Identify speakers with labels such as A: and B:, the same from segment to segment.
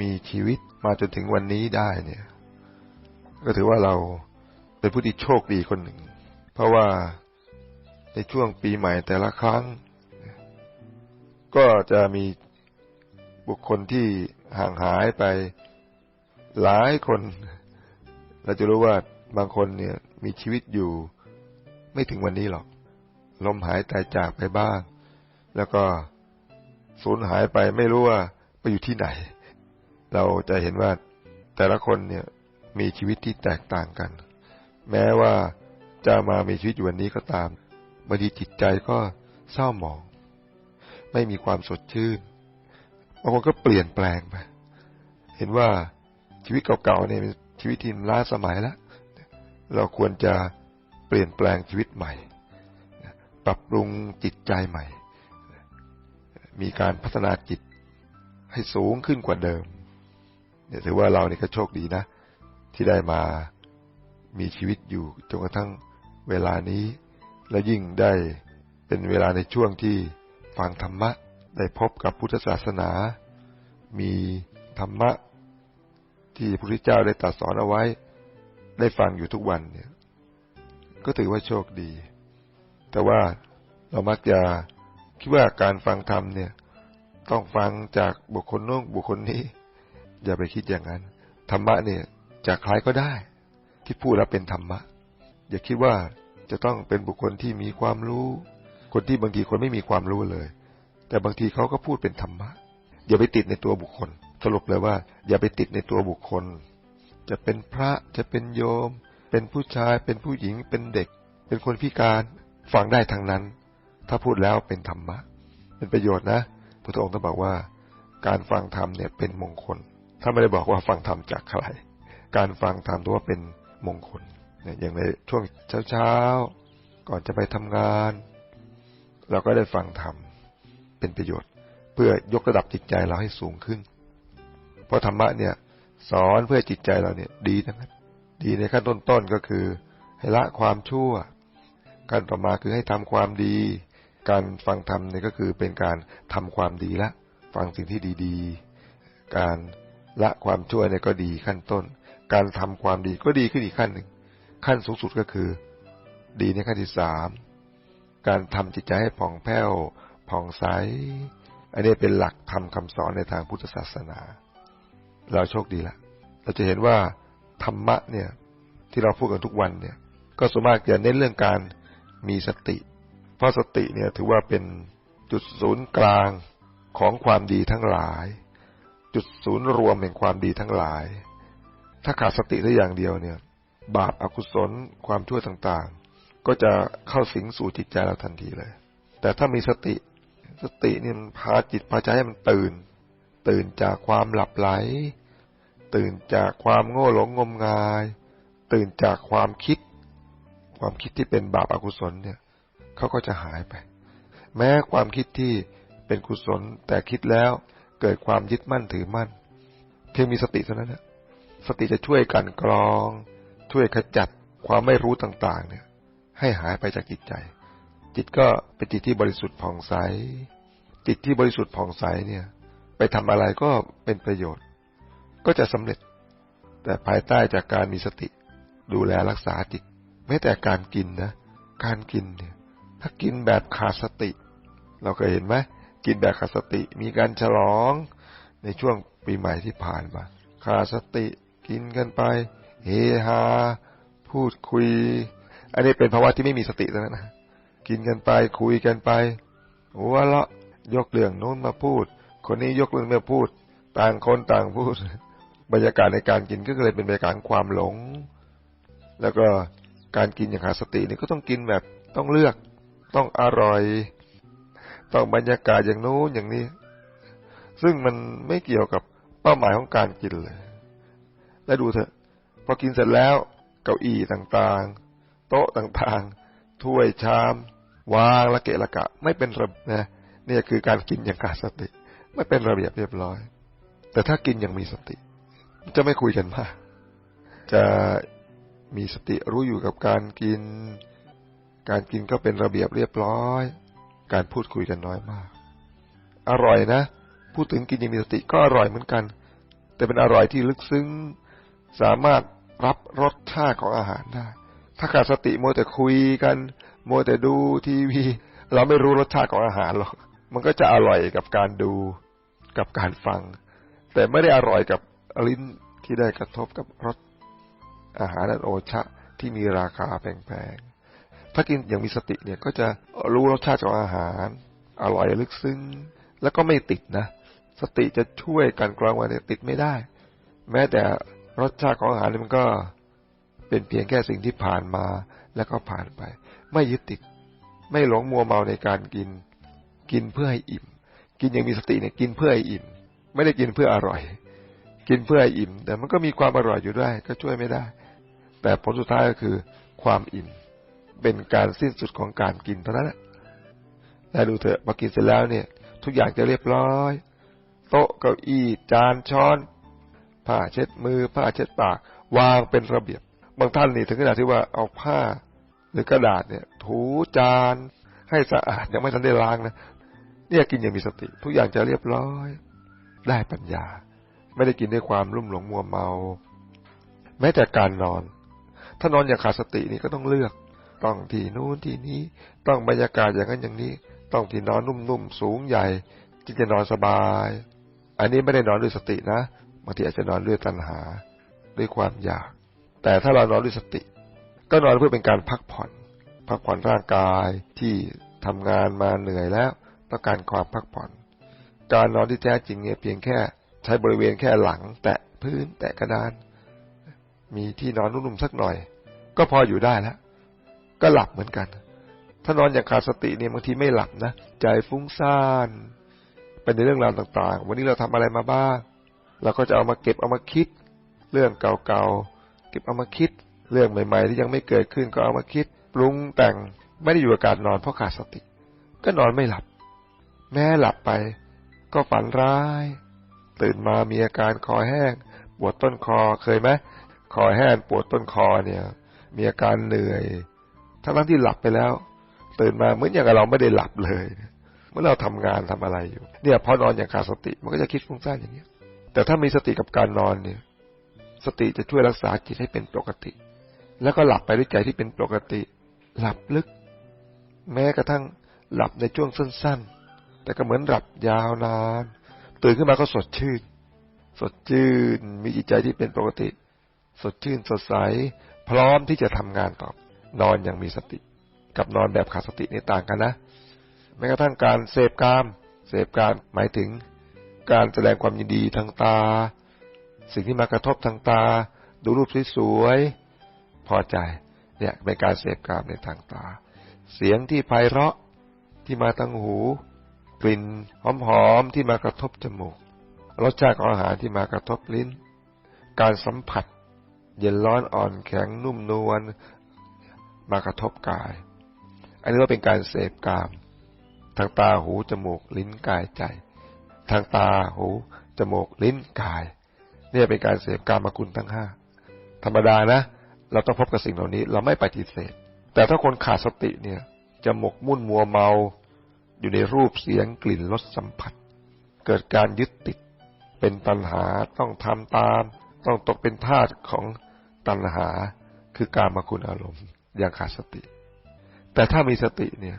A: มีชีวิตมาจนถึงวันนี้ได้เนี่ย ก็ถือว่าเราเป็นผู้ที่โชคดีคนหนึ่ง เพราะว่าในช่วงปีใหม่แต่ละครั้ง ก็จะมีบุคคลที่ห่างหายไปหลายคน เราจะรู้ว่าบางคนเนี่ยมีชีวิตอยู่ไม่ถึงวันนี้หรอก ลมหายตายจากไปบ้าง แล้วก็สูญหายไปไม่รู้ว่าไปอยู่ที่ไหน เราจะเห็นว่าแต่ละคนเนี่ยมีชีวิตที่แตกต่างกัน แม้ว่าจะมามีชีวิตอยู่วันนี้ก็ตามบางทีจิตใจก็เศร้าหมอง ไม่มีความสดชื่นบางคนก็เปลี่ยนแปลงไป เห็นว่าชีวิตเก่าๆเนี่ยเป็นชีวิตที่ล้าสมัยแล้ว เราควรจะเปลี่ยนแปลงชีวิตใหม่ ปรับปรุงจิตใจใหม่ มีการพัฒนาจิตให้สูงขึ้นกว่าเดิม เนี่ยถือว่าเราเนี่ก็โชคดีนะ ที่ได้มามีชีวิตอยู่จนกระทั่งเวลานี้ และยิ่งได้เป็นเวลาในช่วงที่ฟังธรรมะได้พบกับพุทธศาสนา มีธรรมะ ที่พระพุทธเจ้าได้ตรัสสอนเอาไว้ ได้ฟังอยู่ทุกวันเนี่ย ก็ถือว่าโชคดี แต่ว่าเรามักจะคิดว่าการฟังธรรมเนี่ย ต้องฟังจากบุคคลโน้นบุคคลนี้ อย่าไปคิดอย่างนั้นธรรมะเนี่ยจากใครก็ได้ ที่พูดแล้วเป็นธรรมะ อย่าคิดว่าจะต้องเป็นบุคคลที่มีความรู้ คนที่บางทีคนไม่มีความรู้เลย แต่บางทีเขาก็พูดเป็นธรรมะ อย่าไปติดในตัวบุคคล สรุปเลยว่า อย่าไปติดในตัวบุคคล จะเป็นพระจะเป็นโยม เป็นผู้ชายเป็นผู้หญิงเป็นเด็ก เป็นคนพิการฟังได้ทั้งนั้น ถ้าพูดแล้วเป็นธรรมะ เป็นประโยชน์นะพระองค์ต้องบอกว่า การฟังธรรมเนี่ยเป็นมงคล ถ้าไม่ได้บอกว่าฟังธรรมจากใคร การฟังธรรมถือว่าเป็นมงคลเนี่ยอย่างในช่วงเช้าๆ ก่อนจะไปทำงาน เราก็ได้ฟังธรรมเป็นประโยชน์ เพื่อยกระดับจิตใจเราให้สูงขึ้น เพราะธรรมะเนี่ยสอนเพื่อจิตใจเราเนี่ยดีทั้งนั้นดีในขั้นต้นๆก็คือให้ละความชั่วการต่อมาคือให้ทำความดี การฟังธรรมเนี่ยก็คือเป็นการทำความดีละ ฟังสิ่งที่ดีๆ การ ละความชั่วเนี่ยก็ดีขั้นต้น การทำความดีก็ดีขึ้นอีกขั้นหนึ่ง ขั้นสูงสุดก็คือ ดีในขั้นที่สาม การทำจิตใจให้ผ่องแผ้วผ่องใส อันนี้เป็นหลักทำคำสอนในทางพุทธศาสนา เราโชคดีละ เราจะเห็นว่าธรรมะเนี่ยที่เราพูดกันทุกวันเนี่ย ก็สมมากจะเน้นเรื่องการมีสติ เพราะสติเนี่ยถือว่าเป็นจุดศูนย์กลางของความดีทั้งหลาย จุดศูนย์รวมแห่งความดีทั้งหลาย ถ้าขาดสติได้อย่างเดียวเนี่ย บาปอากุศลความชั่วต่างๆ ก็จะเข้าสิงสู่จิตใจเราทันทีเลย แต่ถ้ามีสติสติเนี่ยพาจิตพาใจให้มันตื่น ตื่นจากความหลับไหล ตื่นจากความโง่หลงงมงาย ตื่นจากความคิด ความคิดที่เป็นบาปอากุศลเนี่ยเขาก็จะหายไป แม้ความคิดที่เป็นกุศลแต่คิดแล้ว เกิดความยึดมั่นถือมั่น เพียงมีสติเท่านั้นนะสติจะช่วยกันกรอง ช่วยขจัดความไม่รู้ต่างๆ เนี่ย ให้หายไปจากจิตใจ จิตก็เป็นจิตที่บริสุทธิ์ผ่องใส จิตที่บริสุทธิ์ผ่องใสเนี่ย ไปทำอะไรก็เป็นประโยชน์ ก็จะสำเร็จ แต่ภายใต้จากการมีสติ ดูแลรักษาจิตแม้แต่การกินนะ การกินเนี่ย ถ้ากินแบบขาดสติ เราเคยเห็นไหม กินแบบขาดสติ มีการฉลองในช่วงปีใหม่ที่ผ่านมาขาดสติกินกันไป เฮฮา พูดคุย อันนี้เป็นภาวะที่ไม่มีสติแล้วนะกินกันไปคุยกันไปหัวเราะยกเรื่องโน้นมาพูด คนนี้ยกเรื่องมาพูด ต่างคนต่างพูด บรรยากาศในการกินก็เลยเป็นบรรยากาศความหลง แล้วก็การกินอย่างขาดสตินี่ก็ต้องกินแบบต้องเลือกต้องอร่อย ต้องบรรยากาศอย่างนู้นอย่างนี้ ซึ่งมันไม่เกี่ยวกับเป้าหมายของการกินเลย แล้วดูเถอะ พอกินเสร็จแล้วเก้าอี้ต่างๆ โต๊ะต่างๆ ถ้วยชาม วางละเกะละกะ ไม่เป็นระนะนี่คือการกินอย่างขาดสติ ไม่เป็นระเบียบเรียบร้อย แต่ถ้ากินอย่างมีสติ จะไม่คุยกันมาก จะมีสติรู้อยู่กับการกิน การกินก็เป็นระเบียบเรียบร้อย การพูดคุยกันน้อยมาก อร่อยนะ พูดถึงกินยังมีสติก็อร่อยเหมือนกัน แต่เป็นอร่อยที่ลึกซึ้ง สามารถรับรสชาติของอาหารได้ ถ้าขาดสติโมแต่คุยกัน โมแต่ดูทีวี เราไม่รู้รสชาติของอาหารหรอก มันก็จะอร่อยกับการดูกับการฟัง แต่ไม่ได้อร่อยกับลิ้นที่ได้กระทบกับรสอาหารนันโอชะที่มีราคาแพงๆ ถ้ากินอย่างมีสติเนี่ยก็จะรู้รสชาติของอาหาร อร่อยลึกซึ้ง แล้วก็ไม่ติดนะ สติจะช่วยกันกรองวันติดไม่ได้ แม้แต่รสชาติของอาหารมันก็เป็นเพียงแค่สิ่งที่ผ่านมาแล้วก็ผ่านไป ไม่ยึดติด ไม่หลงมัวเมาในการกิน กินเพื่อให้อิ่ม กินอย่างมีสติเนี่ยกินเพื่อให้อิ่ม ไม่ได้กินเพื่ออร่อย กินเพื่อให้อิ่ม แต่มันก็มีความอร่อยอยู่ด้วยก็ช่วยไม่ได้ แต่ผลสุดท้ายก็คือความอิ่ม เป็นการสิ้นสุดของการกินเท่านั้นแหละแล้วดูเถอะพอกินเสร็จแล้วเนี่ย ทุกอย่างจะเรียบร้อย โต๊ะเก้าอี้จานช้อนผ้าเช็ดมือผ้าเช็ดปาก วางเป็นระเบียบ บางท่านนี่ถึงขนาดที่ว่าเอาผ้า หรือกระดาษเนี่ย ถูจานให้สะอาดยังไม่ทันได้ล้างนะเนี่ยกินอย่างมีสติ ทุกอย่างจะเรียบร้อย ได้ปัญญา ไม่ได้กินด้วยความรุ่มหลงมัวเมา แม้แต่การนอน ถ้านอนอย่างขาดสตินี่ก็ต้องเลือก ต้องที่นู้นที่นี้ ต้องบรรยากาศอย่างนั้นอย่างนี้ ต้องที่นอนนุ่มๆสูงใหญ่จึงจะนอนสบาย อันนี้ไม่ได้นอนด้วยสตินะบางทีอาจจะนอนด้วยตัณหา ด้วยความอยาก แต่ถ้าเรานอนด้วยสติ ก็นอนเพื่อเป็นการพักผ่อน พักผ่อนร่างกายที่ทำงานมาเหนื่อยแล้ว ต้องการความพักผ่อน การนอนที่แท้จริงเนี่ยเพียงแค่ใช้บริเวณแค่หลัง แตะพื้นแตะกระดาน มีที่นอนนุ่มๆสักหน่อย ก็พออยู่ได้แล้ว ก็หลับเหมือนกัน ถ้านอนอย่างขาดสติเนี่ยบางทีไม่หลับนะใจฟุ้งซ่านเป็นในเรื่องราวต่าง ๆ วันนี้เราทำอะไรมาบ้างเราก็จะเอามาเก็บเอามาคิด เรื่องเก่าๆเก็บเอามาคิด เรื่องใหม่ ๆ ที่ยังไม่เกิดขึ้นก็เอามาคิด ปรุงแต่งไม่ได้อยู่กับการนอนเพราะขาดสติ ก็นอนไม่หลับ แม้หลับไป ก็ฝันร้าย ตื่นมามีอาการคอแห้ง ปวดต้นคอเคยไหมคอแห้งปวดต้นคอเนี่ย มีอาการเหนื่อย ทั้งทั้งที่หลับไปแล้ว ตื่นมาเหมือนอย่างเราไม่ได้หลับเลยเมื่อเราทำงานทำอะไรอยู่ เนี่ยพอนอนอย่างขาดสติมันก็จะคิดฟุ้งซ่านอย่างนี้แต่ถ้ามีสติกับการนอนเนี่ย สติจะช่วยรักษาจิตให้เป็นปกติ แล้วก็หลับไปด้วยใจที่เป็นปกติ หลับลึก แม้กระทั่งหลับในช่วงสั้น ๆ แต่ก็เหมือนหลับยาวนาน ตื่นขึ้นมาก็สดชื่น สดชื่น มีจิตใจที่เป็นปกติ สดชื่นสดใส พร้อมที่จะทำงานต่อ นอนอย่างมีสติ กับนอนแบบขาดสตินี่ต่างกันนะแม้กระทั่งการเสพกาม เสพการหมายถึง การแสดงความยินดีทางตา สิ่งที่มากระทบทางตา ดูรูปสวยๆพอใจเนี่ยเป็นการเสพกามในทางตา เสียงที่ไพเราะที่มาทางหู กลิ่นหอมๆที่มากระทบจมูกรสชาติของอาหารที่มากระทบลิ้น การสัมผัส เย็นร้อนอ่อนแข็งนุ่มนวล มากระทบกาย อันนี้ว่าเป็นการเสพกาม ทางตาหูจมูกลิ้นกายใจ ทางตาหูจมูกลิ้นกาย เนี่ยเป็นการเสพกามมาคุณทั้งห้าธรรมดานะ เราต้องพบกับสิ่งเหล่านี้ เราไม่ปฏิเสธ แต่ถ้าคนขาดสติเนี่ยจะหมกมุ่นมัวเมา อยู่ในรูปเสียงกลิ่นรสสัมผัส เกิดการยึดติด เป็นปัญหาต้องทำตาม ต้องตกเป็นทาสของตัณหา คือการมาคุณอารมณ์ อย่างขาดสติ แต่ถ้ามีสติเนี่ย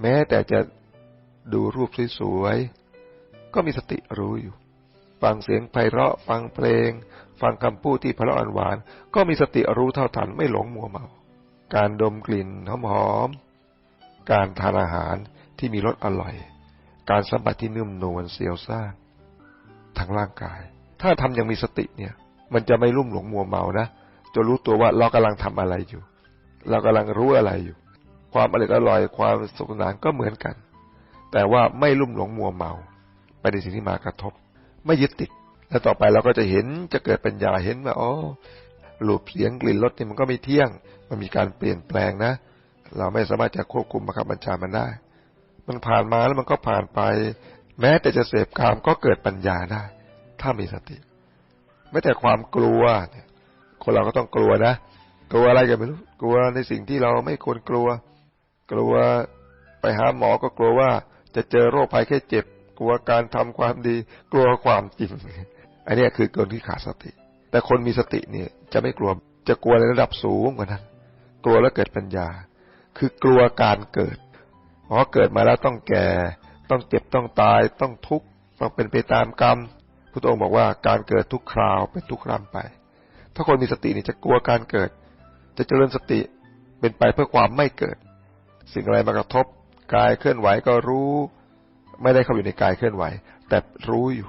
A: แม้แต่จะดูรูปสวยๆก็มีสติรู้อยู่ ฟังเสียงไพเราะ ฟังเพลง ฟังคำพูดที่เพราะอันหวาน ก็มีสติรู้เท่าทันไม่หลงมัวเมา การดมกลิ่นหอมๆการทานอาหารที่มีรสอร่อย การสัมผัสที่นุ่มนวลเสียวซ่านทางร่างกาย ถ้าทำอย่างมีสติเนี่ย มันจะไม่ลุ่มหลงมัวเมานะจะรู้ตัวว่าเรากำลังทำอะไรอยู่ เรากำลังรู้อะไรอยู่ ความอร่อยอร่อยความสุขสนานก็เหมือนกัน แต่ว่าไม่ลุ่มหลงมัวเมาไปในสิ่งที่มากระทบ ไม่ยึดติด แล้วต่อไปเราก็จะเห็นจะเกิดปัญญาเห็นว่าอ๋อรูปเสียงกลิ่นรสนี่มันก็ไม่เที่ยง มันมีการเปลี่ยนแปลงนะ เราไม่สามารถจะควบคุมบังคับบัญชามันได้ มันผ่านมาแล้วมันก็ผ่านไป แม้แต่จะเสพกามก็เกิดปัญญาได้ ถ้ามีสติแม้แต่ความกลัวเนี่ยคนเราก็ต้องกลัวนะ กลัวอะไรกันไม่รู้ กลัวในสิ่งที่เราไม่ควรกลัว กลัวไปหาหมอก็กลัวว่าจะเจอโรคภัยแค่เจ็บ กลัวการทำความดี กลัวความจริง อันนี้คือคนที่ขาดสติ แต่คนมีสติเนี่ยจะไม่กลัว จะกลัวในระดับสูงกว่านั้น กลัวแล้วเกิดปัญญา คือกลัวการเกิด เพราะเกิดมาแล้วต้องแก่ ต้องเจ็บ ต้องตาย ต้องทุกข์ ต้องเป็นไปตามกรรมพุทธองค์บอกว่าการเกิดทุกคราวเป็นทุกครำไป ถ้าคนมีสตินี่จะกลัวการเกิด จะเจริญสติเป็นไปเพื่อความไม่เกิด สิ่งอะไรมากระทบกายเคลื่อนไหวก็รู้ ไม่ได้เข้าอยู่ในกายเคลื่อนไหว แต่รู้อยู่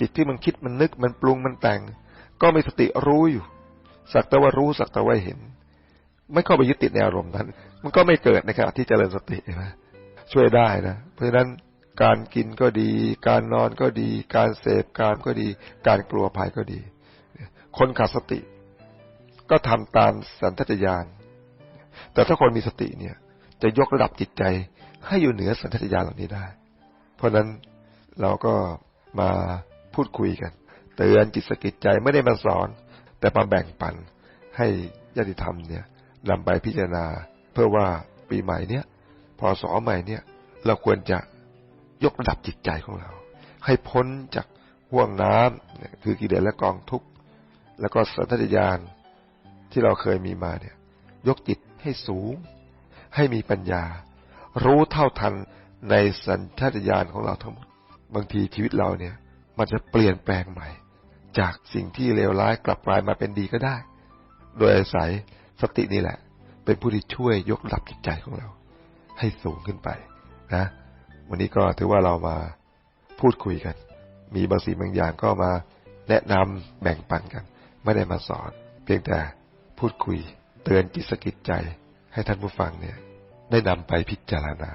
A: จิตที่มันคิดมันนึกมันปรุงมันแต่ง ก็มีสติรู้อยู่ สักแต่ว่ารู้สักแต่ว่าเห็น ไม่เข้าไปยึดติดในอารมณ์นั้น มันก็ไม่เกิดนะครับที่เจริญสตินะช่วยได้นะ เพราะฉะนั้นการกินก็ดี การนอนก็ดี การเสพการก็ดี การกลัวภัยก็ดี คนขาดสติ ก็ทำตามสันทัตญาณแต่ถ้าคนมีสติเนี่ย จะยกระดับจิตใจให้อยู่เหนือสันทัตญาณเหล่านี้ได้ เพราะนั้นเราก็มาพูดคุยกัน เตือนจิตสกิจใจไม่ได้มาสอน แต่มาแบ่งปันให้ญาติธรรมเนี่ยนำไปพิจารณา เพื่อว่าปีใหม่เนี้ยพอสอใหม่เนี่ย เราควรจะยกระดับจิตใจของเรา ให้พ้นจากห่วงน้ำคือกิเลสและกองทุกข์แล้วก็สันทญาณ ที่เราเคยมีมาเนี่ย ยกจิตให้สูง ให้มีปัญญา รู้เท่าทันในสัญชาตญาณของเราทั้งหมด บางทีชีวิตเราเนี่ย มันจะเปลี่ยนแปลงใหม่ จากสิ่งที่เลวร้ายกลับกลายมาเป็นดีก็ได้ โดยอาศัยสตินี่แหละ เป็นผู้ที่ช่วยยกระดับจิตใจของเรา ให้สูงขึ้นไปนะ วันนี้ก็ถือว่าเรามาพูดคุยกัน มีบางสิ่งบางอย่างก็มาแนะนำแบ่งปันกัน ไม่ได้มาสอน เพียงแต่ พูดคุย เตือนจิตสกิจใจให้ท่านผู้ฟังเนี่ย ได้นำไปพิจารณา